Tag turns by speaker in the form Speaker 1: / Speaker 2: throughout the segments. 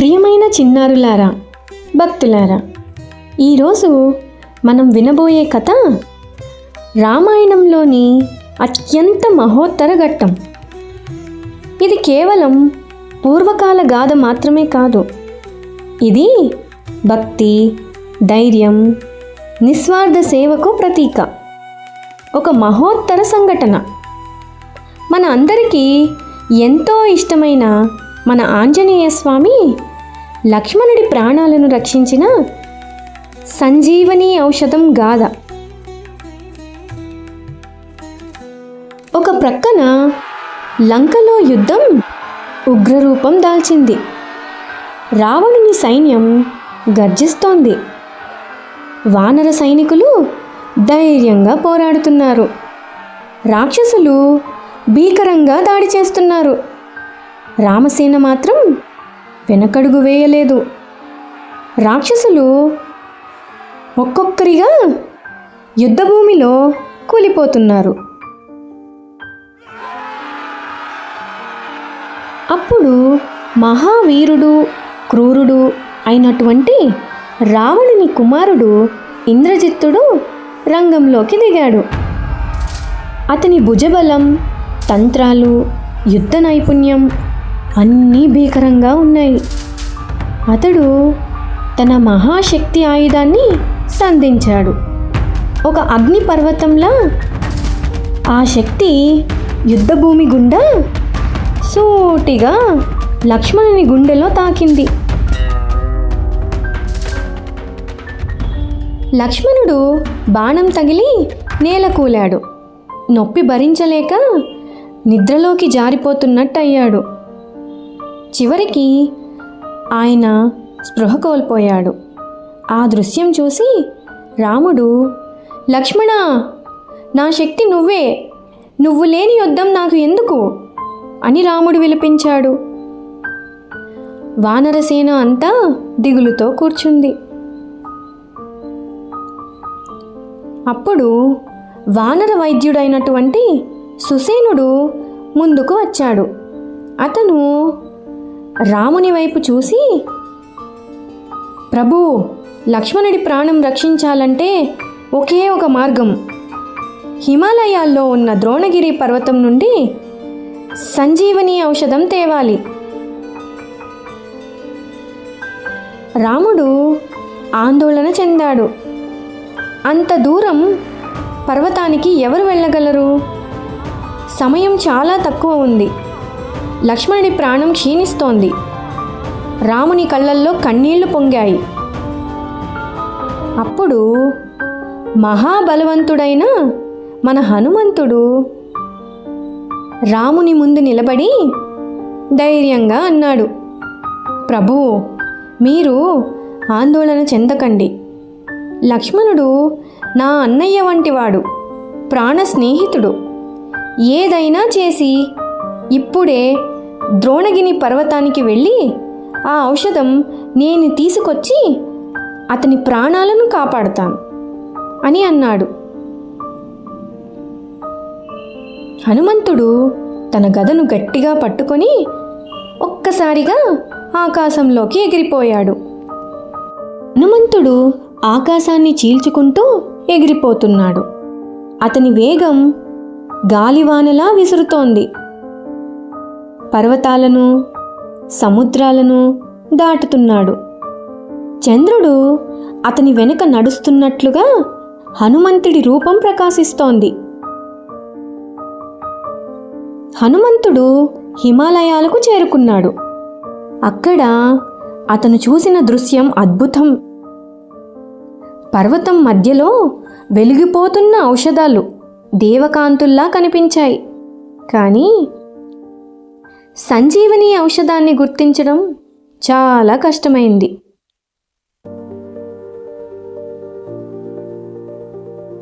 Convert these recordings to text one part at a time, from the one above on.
Speaker 1: ప్రియమైన చిన్నారులారా భక్తులారా ఈరోజు మనం వినబోయే కథ రామాయణంలోని అత్యంత మహోత్తర ఘట్టం. ఇది కేవలం పూర్వకాల గాథ మాత్రమే కాదు. ఇది భక్తి ధైర్యం నిస్వార్థ సేవకు ప్రతీక. ఒక మహోత్తర సంఘటన. మన అందరికీ ఎంతో ఇష్టమైన మన ఆంజనేయ స్వామి లక్ష్మణుడి ప్రాణాలను రక్షించిన సంజీవని ఔషధం గాథ ఒక ప్రక్కన లంకలో యుద్ధం ఉగ్రరూపం దాల్చింది. రావణుని సైన్యం గర్జిస్తోంది. వానర సైనికులు ధైర్యంగా పోరాడుతున్నారు. రాక్షసులు భీకరంగా దాడి చేస్తున్నారు. రామసేన మాత్రం వెనకడుగు వేయలేదు. రాక్షసులు ఒక్కొక్కరిగా యుద్ధభూమిలో కూలిపోతున్నారు. అప్పుడు మహావీరుడు క్రూరుడు అయినటువంటి రావణుని కుమారుడు ఇంద్రజిత్తుడు రంగంలోకి దిగాడు. అతని భుజబలం తంత్రాలు యుద్ధ నైపుణ్యం అన్నీ భీకరంగా ఉన్నాయి. అతడు తన మహాశక్తి ఆయుధాన్ని సంధించాడు. ఒక అగ్ని పర్వతంలా ఆ శక్తి యుద్ధభూమి గుండా సూటిగా లక్ష్మణుని గుండెలో తాకింది. లక్ష్మణుడు బాణం తగిలి నేల కూలాడు. నొప్పి భరించలేక నిద్రలోకి జారిపోతున్నట్టయ్యాడు. చివరికి ఆయన స్పృహ కోల్పోయాడు. ఆ దృశ్యం చూసి రాముడు లక్ష్మణ నా శక్తి నువ్వే. నువ్వు లేని యుద్ధం నాకు ఎందుకు? అని రాముడు విలిపించాడు. వానరసేన అంతా దిగులుతో కూర్చుంది. అప్పుడు వానర వైద్యుడైనటువంటి సుసేనుడు ముందుకు వచ్చాడు. అతను రాముని వైపు చూసి ప్రభు లక్ష్మణుడి ప్రాణం రక్షించాలంటే ఒకే ఒక మార్గం. హిమాలయాల్లో ఉన్న ద్రోణగిరి పర్వతం నుండి సంజీవని ఔషధం తేవాలి రాముడు ఆందోళన చెందాడు. అంత దూరం పర్వతానికి ఎవరు వెళ్ళగలరు? సమయం చాలా తక్కువ ఉంది. లక్ష్మణుడి ప్రాణం క్షీణిస్తోంది. రాముని కళ్ళల్లో కన్నీళ్ళు పొంగాయి. అప్పుడు మహాబలవంతుడైన మన హనుమంతుడు రాముని ముందు నిలబడి ధైర్యంగా అన్నాడు. ప్రభు మీరు ఆందోళన చెందకండి. లక్ష్మణుడు నా అన్నయ్య వంటివాడు ప్రాణ స్నేహితుడు ఏదైనా చేసి ఇప్పుడే ద్రోణగిని పర్వతానికి వెళ్ళి ఆ ఔషధం నేను తీసుకొచ్చి అతని ప్రాణాలను కాపాడతాను అని అన్నాడు. హనుమంతుడు తన గదను గట్టిగా పట్టుకొని ఒక్కసారిగా ఆకాశంలోకి ఎగిరిపోయాడు. హనుమంతుడు ఆకాశాన్ని చీల్చుకుంటూ ఎగిరిపోతున్నాడు. అతని వేగం గాలివానలా విసురుతోంది. పర్వతాలను సముద్రాలను దాటుతున్నాడు. చంద్రుడు అతని వెనుక నడుస్తున్నట్లుగా హనుమంతుడి రూపం ప్రకాశిస్తోంది. హనుమంతుడు హిమాలయాలకు చేరుకున్నాడు. అక్కడ అతను చూసిన దృశ్యం అద్భుతం. పర్వతం మధ్యలో వెలిగిపోతున్న ఔషధాలు దేవకాంతుల్లా కనిపించాయి. కానీ సంజీవని ఔషధాన్ని గుర్తించడం చాలా కష్టమైంది.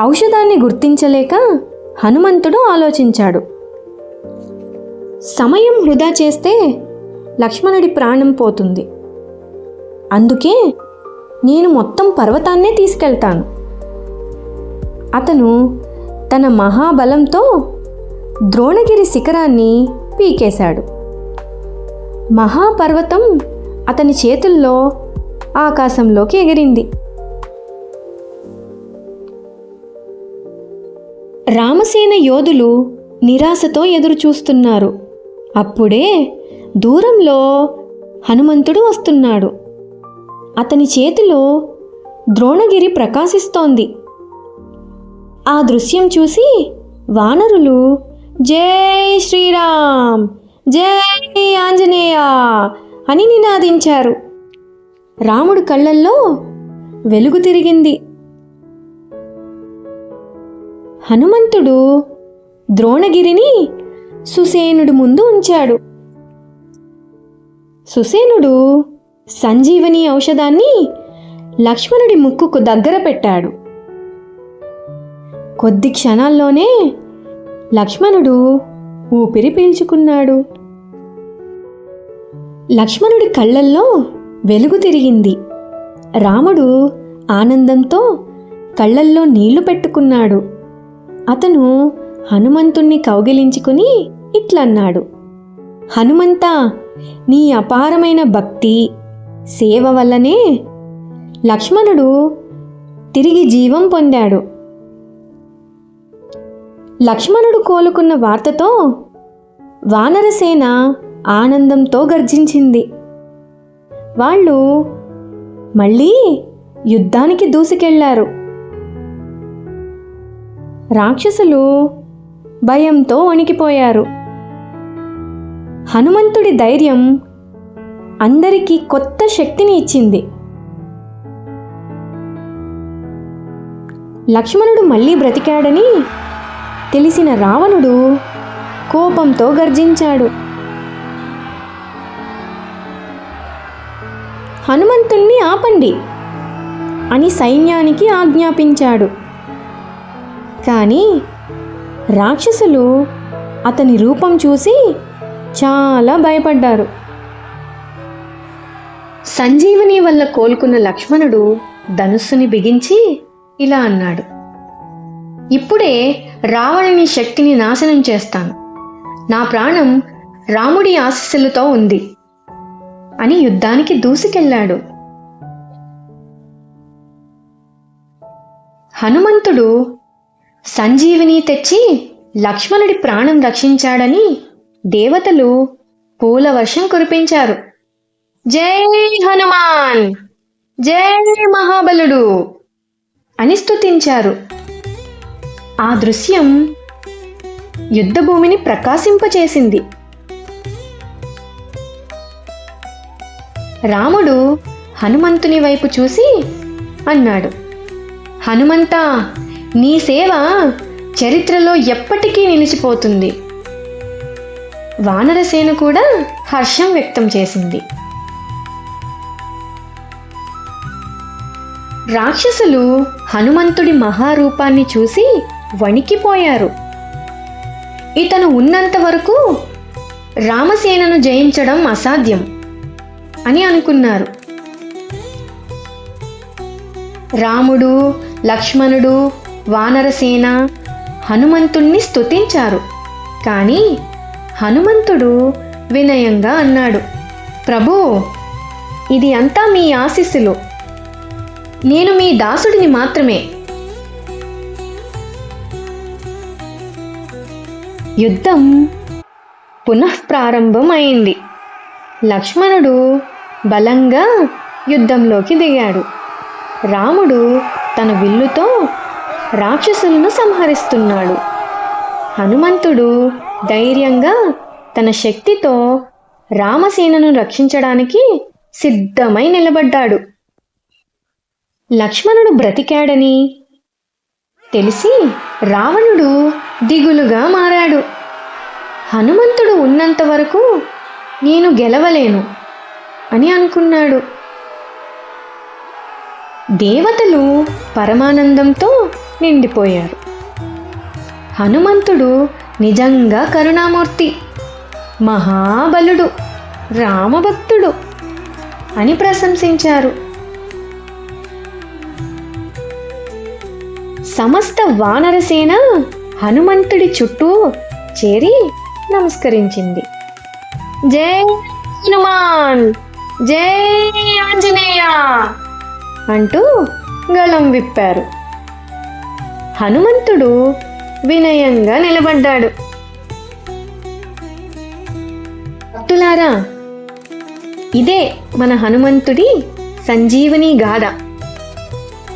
Speaker 1: ఔషధాన్ని గుర్తించలేక హనుమంతుడు ఆలోచించాడు. సమయం వృధా చేస్తే లక్ష్మణుడి ప్రాణం పోతుంది. అందుకే నేను మొత్తం పర్వతాన్నే తీసుకెళ్తాను. అతను తన మహాబలంతో ద్రోణగిరి శిఖరాన్ని పీకేశాడు. మహాపర్వతం అతని చేతుల్లో ఆకాశంలోకి ఎగిరింది. రామసేన యోధులు నిరాశతో ఎదురుచూస్తున్నారు. అప్పుడే దూరంలో హనుమంతుడు వస్తున్నాడు. అతని చేతిలో ద్రోణగిరి ప్రకాశిస్తోంది. ఆ దృశ్యం చూసి వానరులు జై శ్రీరామ్! జై ఆంజనేయ అని నినాదించారు. రాముడు కళ్ళల్లో వెలుగు తిరిగింది. హనుమంతుడు ద్రోణగిరిని సుసేనుడు ముందు ఉంచాడు. సుసేనుడు సంజీవని ఔషధాన్ని లక్ష్మణుడి ముక్కుకు దగ్గర పెట్టాడు. కొద్ది క్షణాల్లోనే లక్ష్మణుడు ఊపిరి పీల్చుకున్నాడు. లక్ష్మణుడి కళ్ళల్లో వెలుగు తిరిగింది. రాముడు ఆనందంతో కళ్ళల్లో నీళ్ళు పెట్టుకున్నాడు. అతను హనుమంతుణ్ణి కౌగిలించుకుని ఇట్లన్నాడు. హనుమంతా నీ అపారమైన భక్తి సేవ వల్లనే లక్ష్మణుడు తిరిగి జీవం పొందాడు లక్ష్మణుడు కోలుకున్న వార్తతో వానరసేన ఆనందంతో గర్జించింది. వాళ్ళు మళ్ళీ యుద్ధానికి దూసుకెళ్ళారు. రాక్షసులు భయంతో వణికిపోయారు. హనుమంతుడి ధైర్యం అందరికీ కొత్త శక్తిని ఇచ్చింది. లక్ష్మణుడు మళ్ళీ బ్రతికాడని తెలిసిన రావణుడు కోపంతో గర్జించాడు. హనుమంతుణ్ణి ఆపండి అని సైన్యానికి ఆజ్ఞాపించాడు. కానీ రాక్షసులు అతని రూపం చూసి చాలా భయపడ్డారు. సంజీవని వల్ల కోలుకున్న లక్ష్మణుడు ధనుస్సుని బిగించి ఇలా అన్నాడు. ఇప్పుడే రావణుని శక్తిని నాశనం చేస్తాను. నా ప్రాణం రాముడి ఆశస్సులతో ఉంది అని యుద్ధానికి దూసుకెళ్ళాడు. హనుమంతుడు సంజీవిని తెచ్చి లక్ష్మణుడి ప్రాణం రక్షించాడని దేవతలు పూల వర్షం కురిపించారు. జై హనుమాన్! జై మహాబలుడు! అని స్తుతించారు. ఆ దృశ్యం యుద్ధభూమిని ప్రకాశింపచేసింది. రాముడు హనుమంతుని వైపు చూసి అన్నాడు హనుమంతా నీ సేవ చరిత్రలో ఎప్పటికీ నిలిచిపోతుంది వానరసేన కూడా హర్షం వ్యక్తం చేసింది. రాక్షసులు హనుమంతుడి మహారూపాన్ని చూసి వణికిపోయారు. ఇతను ఉన్నంత వరకు రామసేనను జయించడం అసాధ్యం అని అనుకున్నారు. రాముడు లక్ష్మణుడు వానరసేన హనుమంతుణ్ణి స్తుతించారు. కానీ హనుమంతుడు వినయంగా అన్నాడు ప్రభు ఇది అంతా మీ ఆశీస్సులు. నేను మీ దాసుడిని మాత్రమే. యుద్ధం పునఃప్రారంభం అయింది లక్ష్మణుడు బలంగా యుద్ధంలోకి దిగాడు. రాముడు తన విల్లుతో రాక్షసులను సంహరిస్తున్నాడు. హనుమంతుడు ధైర్యంగా తన శక్తితో రామసేనను రక్షించడానికి సిద్ధమై నిలబడ్డాడు. లక్ష్మణుడు బ్రతికాడని తెలిసి రావణుడు దిగులుగా మారాడు. హనుమంతుడు ఉన్నంత వరకు నేను గెలవలేను అని అనుకున్నాడు. దేవతలు పరమానందంతో నిండిపోయారు. హనుమంతుడు నిజంగా కరుణామూర్తి మహాబలుడు రామభక్తుడు అని ప్రశంసించారు. సమస్త వానరసేన హనుమంతుడి చుట్టూ చేరి నమస్కరించింది. జై హనుమాన్! జై ఆంజనేయ! అంటూ గళం విప్పారు. హనుమంతుడు వినయంగా నిలబడ్డాడు. భక్తులారా ఇదే మన హనుమంతుడి సంజీవని గాథ.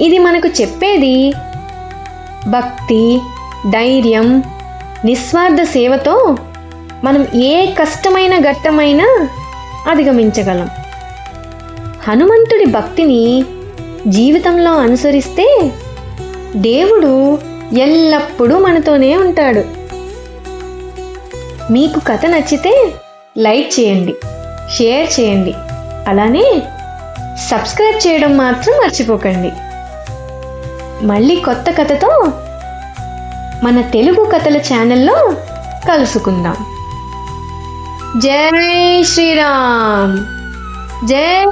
Speaker 1: ఇది మనకు చెప్పేది భక్తి ధైర్యం నిస్వార్థ సేవతో మనం ఏ కష్టమైన ఘట్టమైనా అధిగమించగలం. హనుమంతుడి భక్తిని జీవితంలో అనుసరిస్తే దేవుడు ఎల్లప్పుడూ మనతోనే ఉంటాడు. మీకు కథ నచ్చితే లైక్ చేయండి షేర్ చేయండి. అలానే సబ్స్క్రైబ్ చేయడం మాత్రం మర్చిపోకండి. మళ్ళీ కొత్త కథతో మన తెలుగు కథల ఛానల్లో కలుసుకుందాం. జై శ్రీరామ్! జై